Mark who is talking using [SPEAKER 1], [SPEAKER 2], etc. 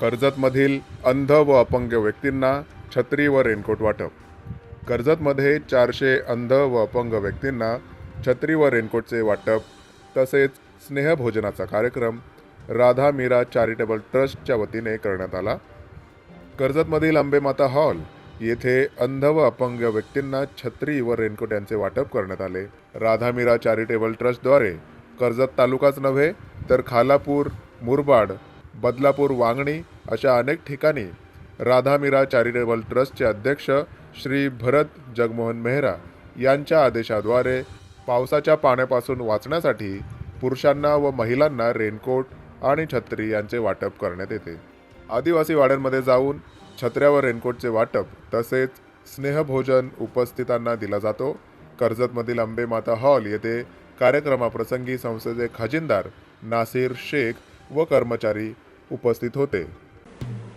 [SPEAKER 1] कर्जतमधील अंध व अपंग व्यक्तींना छत्री व रेनकोट वाटप. कर्जतमध्ये चारशे अंध व अपंग व्यक्तींना छत्री व रेनकोटचे वाटप तसेच स्नेहभोजनाचा कार्यक्रम राधा मीरा चॅरिटेबल ट्रस्टच्या वतीने करण्यात आला. कर्जतमधील अंबेमाता हॉल येथे अंध व अपंग व्यक्तींना छत्री व रेनकोट यांचे वाटप करण्यात आले. राधा मीरा चॅरिटेबल ट्रस्टद्वारे कर्जत तालुकाच नव्हे तर खालापूर मुरबाड बदलापूर वांगणी अशा अनेक ठिकाणी राधा मीरा चॅरिटेबल ट्रस्टचे अध्यक्ष श्री भरत जगमोहन मेहरा यांच्या आदेशाद्वारे पावसाच्या पाण्यापासून वाचण्यासाठी पुरुषांना व महिलांना रेनकोट आणि छत्री यांचे वाटप करण्यात येते. आदिवासी वाड्यांमध्ये जाऊन छत्र्या व रेनकोटचे वाटप तसेच स्नेहभोजन उपस्थितांना दिला जातो. कर्जतमधील अंबेमाता हॉल येथे कार्यक्रमाप्रसंगी संस्थेचे खजिनदार नासिर शेख व कर्मचारी उपस्थित होते.